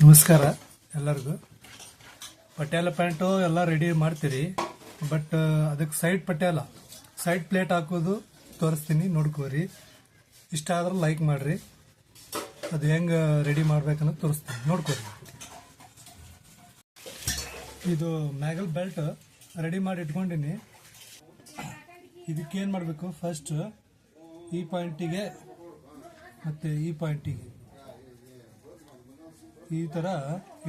ನಮಸ್ಕಾರ ಎಲ್ಲರಿಗೂ. ಪಟ್ಯಾಲ ಪ್ಯಾಂಟು ಎಲ್ಲ ರೆಡಿ ಮಾಡ್ತೀರಿ. ಬಟ್ ಅದಕ್ಕೆ ಸೈಡ್ ಪಟ್ಯಾಲ ಸೈಡ್ ಪ್ಲೇಟ್ ಹಾಕೋದು ತೋರಿಸ್ತೀನಿ, ನೋಡ್ಕೋರಿ. ಇಷ್ಟ ಆದ್ರೆ ಲೈಕ್ ಮಾಡಿರಿ. ಅದು ಹೆಂಗೆ ರೆಡಿ ಮಾಡ್ಬೇಕನ್ನೋದು ತೋರಿಸ್ತೀನಿ, ನೋಡ್ಕೋರಿ. ಇದು ಮ್ಯಾಗಲ್ ಬೆಲ್ಟ್ ರೆಡಿ ಮಾಡಿ ಇಟ್ಕೊಂಡಿನಿ. ಇದಕ್ಕೇನು ಮಾಡಬೇಕು? ಫಸ್ಟ್ ಈ ಪಾಯಿಂಟಿಗೆ ಮತ್ತು ಈ ಪಾಯಿಂಟಿಗೆ ಈ ಥರ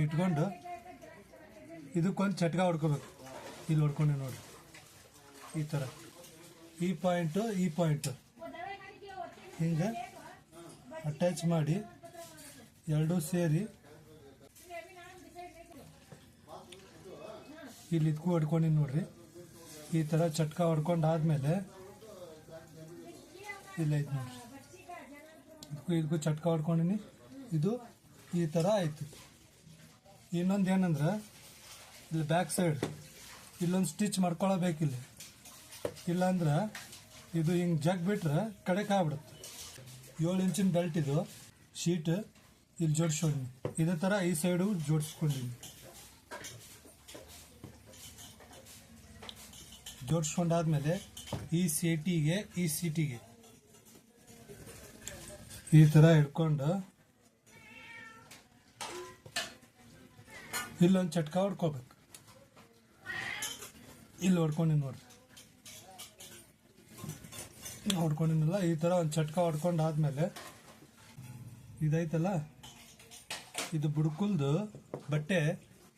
ಇಟ್ಕೊಂಡು ಇದಕ್ಕೊಂದು ಚಟ್ಕ ಹೊಡ್ಕೋಬೇಕು. ಇಲ್ಲಿ ಹೊಡ್ಕೊಂಡೆ ನೋಡಿ ಈ ಥರ ಈ ಪಾಯಿಂಟು ಈ ಪಾಯಿಂಟು. ಹಿಂಗೆ ಅಟ್ಯಾಚ್ ಮಾಡಿ ಎರಡೂ ಸೇರಿ ಇಲ್ಲಿ ಇದಕ್ಕೂ ಹೊಡ್ಕೊಂಡು ನೋಡ್ರಿ. ಈ ಥರ ಚಟ್ಕ ಹೊಡ್ಕೊಂಡು ಆದಮೇಲೆ ಇಲ್ಲ ನೋಡ್ರಿ. ಇದಕ್ಕೂ ಇದಕ್ಕೂ ಚಟ್ಕ ಹೊಡ್ಕೊಂಡಿನಿ. ಇದು ಈ ಥರ ಆಯ್ತು. ಇನ್ನೊಂದು ಏನಂದ್ರೆ, ಇಲ್ಲಿ ಬ್ಯಾಕ್ ಸೈಡ್ ಇಲ್ಲೊಂದು ಸ್ಟಿಚ್ ಮಾಡ್ಕೊಳಬೇಕಿಲ್ಲ. ಇಲ್ಲಾಂದ್ರೆ, ಇದು ಹಿಂಗೆ ಜಗ್ ಬಿಟ್ರೆ ಕಡೆಗೆ ಆಗ್ಬಿಡುತ್ತೆ. ಏಳು ಇಂಚಿನ ಬೆಲ್ಟ್ ಇದು ಶೀಟ್ ಇಲ್ಲಿ ಜೋಡಿಸ್ಕೊಂಡಿ ಇದೇ ಥರ ಈ ಸೈಡು ಜೋಡಿಸ್ಕೊಂಡಿನಿ. ಜೋಡಿಸ್ಕೊಂಡಾದ್ಮೇಲೆ ಈ ಸೀಟಿಗೆ ಈ ಸೀಟಿಗೆ ಈ ಥರ ಹಿಡ್ಕೊಂಡು ಇಲ್ಲೊಂದು ಚಟ್ಕ ಹೊಡ್ಕೋಬೇಕು. ಇಲ್ಲಿ ಹೊಡ್ಕೊಂಡು ನೋಡ್ರಿ ಹೊಡ್ಕೊಂಡಿನಲ್ಲ ಈ ಥರ ಒಂದು ಚಟ್ಕ ಹೊಡ್ಕೊಂಡು ಆದಮೇಲೆ ಇದೈತಲ್ಲ, ಇದು ಬುಡ್ಕುಲ್ದು ಬಟ್ಟೆ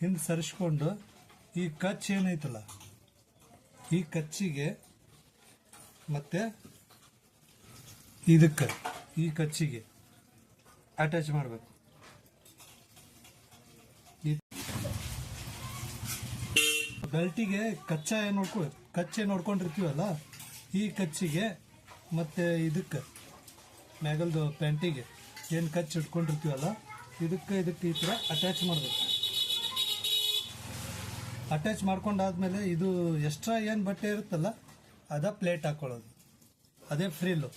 ಹಿಂದೆ ಸರಿಸ್ಕೊಂಡು ಈ ಕಚ್ ಏನೈತಲ್ಲ, ಈ ಕಚ್ಚಿಗೆ ಮತ್ತೆ ಇದಕ್ಕೆ ಈ ಕಚ್ಚಿಗೆ ಅಟ್ಯಾಚ್ ಮಾಡಬೇಕು. ಬೆಲ್ಟಿಗೆ ಕಚ್ಚಾ ಏನು ನೋಡ್ಕೊ, ಕಚ್ಚೆ ನೋಡ್ಕೊಂಡಿರ್ತೀವಲ್ಲ, ಈ ಕಚ್ಚಿಗೆ ಮತ್ತೆ ಇದಕ್ಕೆ, ಮ್ಯಾಗಲ್ದು ಪ್ಯಾಂಟಿಗೆ ಏನು ಕಚ್ಚಿ ಇಟ್ಕೊಂಡಿರ್ತೀವಲ್ಲ, ಇದಕ್ಕೆ ಇದಕ್ಕೆ ಈ ಥರ ಅಟ್ಯಾಚ್ ಮಾಡಬೇಕು. ಅಟ್ಯಾಚ್ ಮಾಡ್ಕೊಂಡಾದ್ಮೇಲೆ ಇದು ಎಕ್ಸ್ಟ್ರಾ ಏನು ಬಟ್ಟೆ ಇರುತ್ತಲ್ಲ, ಅದ ಪ್ಲೇಟ್ ಹಾಕ್ಕೊಳ್ಳೋದು ಅದೇ ಫ್ರೀಲು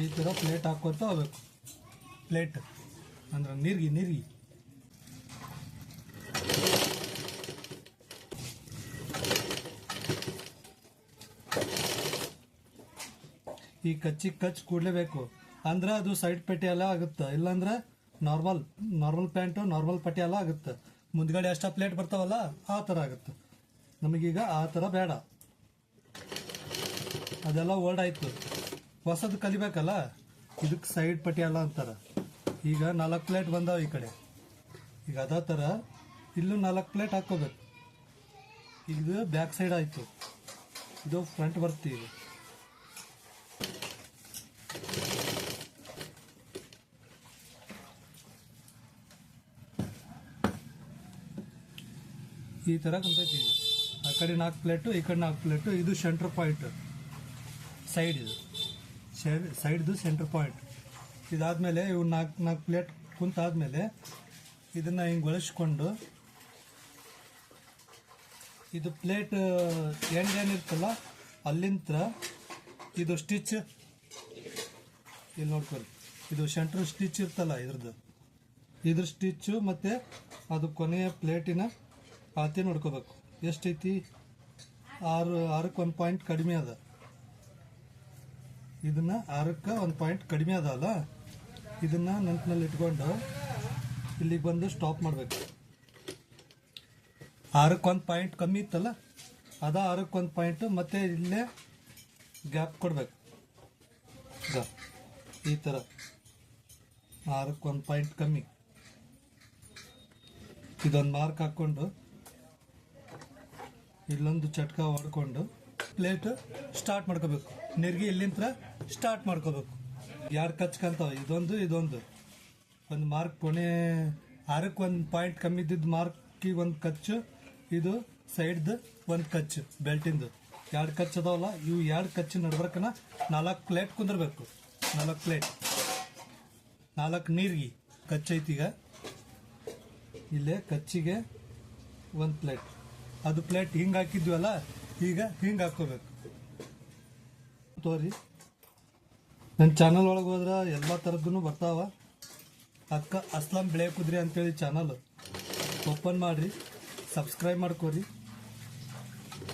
ಈ ಥರ ಪ್ಲೇಟ್ ಹಾಕೋತ ಹೋಗ್ಬೇಕು. ಪ್ಲೇಟ್ ಅಂದ್ರೆ ನೀರಿಗೆ, ನೀರ್ಗಿ. ಈ ಕಚ್ಚಿ ಕಚ್ ಕೂಡಲೇಬೇಕು ಅಂದ್ರೆ ಅದು ಸೈಡ್ ಪಟ್ಟಿ ಎಲ್ಲ ಆಗುತ್ತೆ. ಇಲ್ಲಾಂದ್ರೆ ನಾರ್ಮಲ್ ನಾರ್ಮಲ್ ಪ್ಯಾಂಟು ನಾರ್ಮಲ್ ಪಟ್ಟಿ ಎಲ್ಲ ಆಗುತ್ತೆ. ಮುಂದ್ಗಡೆ ಅಷ್ಟ ಪ್ಲೇಟ್ ಬರ್ತಾವಲ್ಲ, ಆ ಥರ ಆಗುತ್ತೆ. ನಮಗೀಗ ಆ ಥರ ಬೇಡ. ಅದೆಲ್ಲ ಓಲ್ಡ್ ಆಯ್ತು. ಹೊಸದು ಕಲಿಬೇಕಲ್ಲ? ಇದಕ್ಕೆ ಸೈಡ್ ಪಟ್ಟಿ ಅಲ್ಲ ಅಂತಾರ. ಈಗ ನಾಲ್ಕು ಪ್ಲೇಟ್ ಬಂದಾವ ಈ ಕಡೆ. ಈಗ ಅದೇ ಥರ ಇಲ್ಲೂ ನಾಲ್ಕು ಪ್ಲೇಟ್ ಹಾಕೋಬೇಕು ಇದು ಬ್ಯಾಕ್ ಸೈಡ್ ಆಯ್ತು. ಇದು ಫ್ರಂಟ್ ಬರ್ತೀವಿ ಈಗ. ಈ ಥರ ಕುಂತೈತಿ ಆ ಕಡೆ ನಾಲ್ಕು ಪ್ಲೇಟು ಈ ಕಡೆ ನಾಲ್ಕು ಪ್ಲೇಟು ಇದು ಸೆಂಟ್ರ್ ಪಾಯಿಂಟ್ ಸೈಡ್ ಇದು. ಸೈಡ್ದು ಸೆಂಟರ್ ಪಾಯಿಂಟ್ ಇದಾದ್ಮೇಲೆ ಇವು ನಾಲ್ಕು ನಾಲ್ಕು ಪ್ಲೇಟ್ ಕುಂತಾದ್ಮೇಲೆ ಇದನ್ನ ಹಿಂಗೆ ಒಳಸ್ಕೊಂಡು ಇದು ಪ್ಲೇಟ್ ಎಂಡ್ ಏನಿರ್ತಲ್ಲ ಅಲ್ಲಿಂತ ಇದು ಸ್ಟಿಚ್ ಇಲ್ಲಿ ನೋಡ್ಕೊಳ್ಳಿ. ಇದು ಸೆಂಟ್ರ್ ಸ್ಟಿಚ್ ಇರ್ತಲ್ಲ ಇದ್ರದ್ದು. ಇದ್ರ ಸ್ಟಿಚ್ಚು ಮತ್ತೆ ಅದು ಕೊನೆಯ ಪ್ಲೇಟಿನ ಅಳತೆ ನೋಡ್ಕೋಬೇಕು. ಎಷ್ಟೈತಿ? ಆರು ಆರಕ್ಕೆ ಒಂದು ಪಾಯಿಂಟ್ ಕಡಿಮೆ ಅದ. ಇದನ್ನ ಆರಕ್ಕೆ ಒಂದು ಪಾಯಿಂಟ್ ಕಡಿಮೆ ಅದಲ್ಲ ಇದನ್ನ ನೆನಪಿನಲ್ಲಿ ಇಟ್ಕೊಂಡು ಇಲ್ಲಿಗೆ ಬಂದು ಸ್ಟಾಪ್ ಮಾಡಬೇಕು. ಆರಕ್ಕೆ ಒಂದು ಪಾಯಿಂಟ್ ಕಮ್ಮಿ ಇತ್ತಲ್ಲ? ಅದ ಆರಕ್ಕೆ ಒಂದು ಪಾಯಿಂಟ್ ಮತ್ತೆ ಇಲ್ಲೇ ಗ್ಯಾಪ್ ಕೊಡಬೇಕು. ಈ ಥರ ಆರಕ್ಕೆ ಒಂದು ಪಾಯಿಂಟ್ ಕಮ್ಮಿ. ಇದೊಂದು ಮಾರ್ಕ್ ಹಾಕ್ಕೊಂಡು ಇಲ್ಲೊಂದು ಚಟ್ಕ ಹೊಡ್ಕೊಂಡು ಪ್ಲೇಟ್ ಸ್ಟಾರ್ಟ್ ಮಾಡ್ಕೋಬೇಕು. ನೆರಿಗೆ ಇಲ್ಲಿಂದ ಸ್ಟಾರ್ಟ್ ಮಾಡ್ಕೋಬೇಕು. ಎರಡು ಕಚ್ಕಂತಾವ ಇದೊಂದು ಇದೊಂದು. ಒಂದು ಮಾರ್ಕ್ ಕೊನೆ ಆರಕ್ಕೆ ಒಂದು ಪಾಯಿಂಟ್ ಕಮ್ಮಿ ಇದ್ದಿದ್ದು ಮಾರ್ಕಿಗೆ ಒಂದು ಕಚ್ಚು, ಇದು ಸೈಡ್ದು ಒಂದು ಕಚ್ಚು, ಬೆಲ್ಟಿಂದು. ಎರಡು ಕಚ್ ಅದಾವಲ್ಲ, ಇವು ಎರಡು ಕಚ್ಚು ನಡ್ಬರ್ಕನ ನಾಲ್ಕು ಪ್ಲೇಟ್ ಕುಂದಿರ್ಬೇಕು. ನಾಲ್ಕು ಪ್ಲೇಟ್. ನಾಲ್ಕು ನೀರ್ಗಿ. ಕಚ್ಚೈತೀಗ ಇಲ್ಲೇ ಕಚ್ಚಿಗೆ ಒಂದು ಪ್ಲೇಟ್. ಅದು ಪ್ಲೇಟ್ ಹಿಂಗೆ ಹಾಕಿದ್ವಲ್ಲ ಈಗ ಹಿಂಗೆ ಹಾಕೋಬೇಕು ತೋರಿ. ನನ್ನ ಚಾನಲ್ ಒಳಗೆ ಹೋದ್ರೆ ಎಲ್ಲ ಥರದ್ದು ಬರ್ತಾವ. ಅಕ್ಕ ಅಸ್ಲಾಂ ಬೆಳೆ ಕುದ್ರಿ ಅಂತೇಳಿ ಚಾನಲ್ ಓಪನ್ ಮಾಡಿರಿ. ಸಬ್ಸ್ಕ್ರೈಬ್ ಮಾಡ್ಕೋರಿ.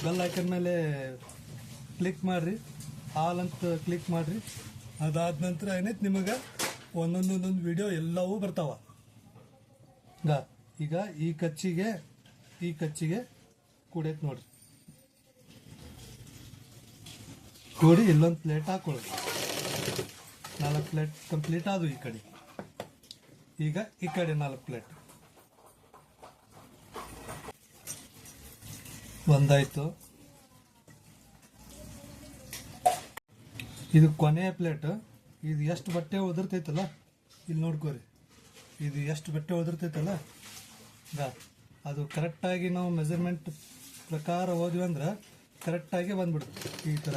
ಬೆಲ್ ಐಕನ್ ಮೇಲೆ ಕ್ಲಿಕ್ ಮಾಡಿರಿ. ಆಲ್ ಅಂತ ಕ್ಲಿಕ್ ಮಾಡಿರಿ. ಅದಾದ ನಂತರ ಏನೈತೆ ನಿಮಗೆ? ಒಂದೊಂದೊಂದೊಂದು ವಿಡಿಯೋ ಎಲ್ಲವೂ ಬರ್ತಾವ. ಈಗ ಈ ಕಚ್ಚಿಗೆ ಈ ಕಚ್ಚಿಗೆ ಕೂಡೈತೆ ನೋಡ್ರಿ. ಕೂಡಿ, ಇಲ್ಲೊಂದು ಪ್ಲೇಟ್ ಹಾಕೊಳ್ಳಿ ನಾಲ್ಕು ಪ್ಲೇಟ್ ಕಂಪ್ಲೀಟ್ ಆದವು ಈ ಕಡೆ. ಈಗ ಈ ಕಡೆ ನಾಲ್ಕು ಪ್ಲೇಟ್ ಒಂದಾಯ್ತು. ಇದು ಕೊನೆಯ ಪ್ಲೇಟ್ ಇದು ಎಷ್ಟು ಬಟ್ಟೆ ಉದುರ್ತೈತಲ್ಲ? ಇಲ್ಲಿ ನೋಡ್ಕೋರಿ. ಇದು ಎಷ್ಟು ಬಟ್ಟೆ ಉದುರ್ತೈತಲ್ಲ? ಅದು ಕರೆಕ್ಟಾಗಿ ನಾವು ಮೆಜರ್ಮೆಂಟ್ ಪ್ರಕಾರ ಹೋದ್ವಿ ಅಂದ್ರೆ ಕರೆಕ್ಟಾಗಿ ಬಂದ್ಬಿಡುತ್ತೆ ಈ ಥರ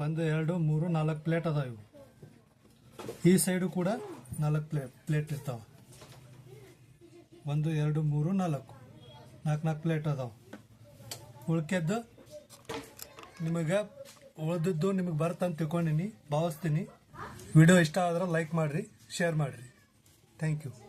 ಒಂದು, ಎರಡು, ಮೂರು, ನಾಲ್ಕು ಪ್ಲೇಟ್ ಅದಾವ ಇವು. ಈ ಸೈಡು ಕೂಡ ನಾಲ್ಕು ಪ್ಲೇಟ್ ಪ್ಲೇಟ್ ಇರ್ತಾವ. ಒಂದು, ಎರಡು, ಮೂರು, ನಾಲ್ಕು. ನಾಲ್ಕು ನಾಲ್ಕು ಪ್ಲೇಟ್ ಅದಾವ. ಉಳ್ಕೆದ್ದು ನಿಮಗೆ ಉಳ್ದಿದ್ದು ನಿಮಗೆ ಬರ್ತಂತ ತಿಳ್ಕೊಂಡಿನಿ. ಭಾವಿಸ್ತೀನಿ. ವಿಡಿಯೋ ಇಷ್ಟ ಆದ್ರೆ ಲೈಕ್ ಮಾಡಿರಿ, ಶೇರ್ ಮಾಡಿರಿ. Thank you.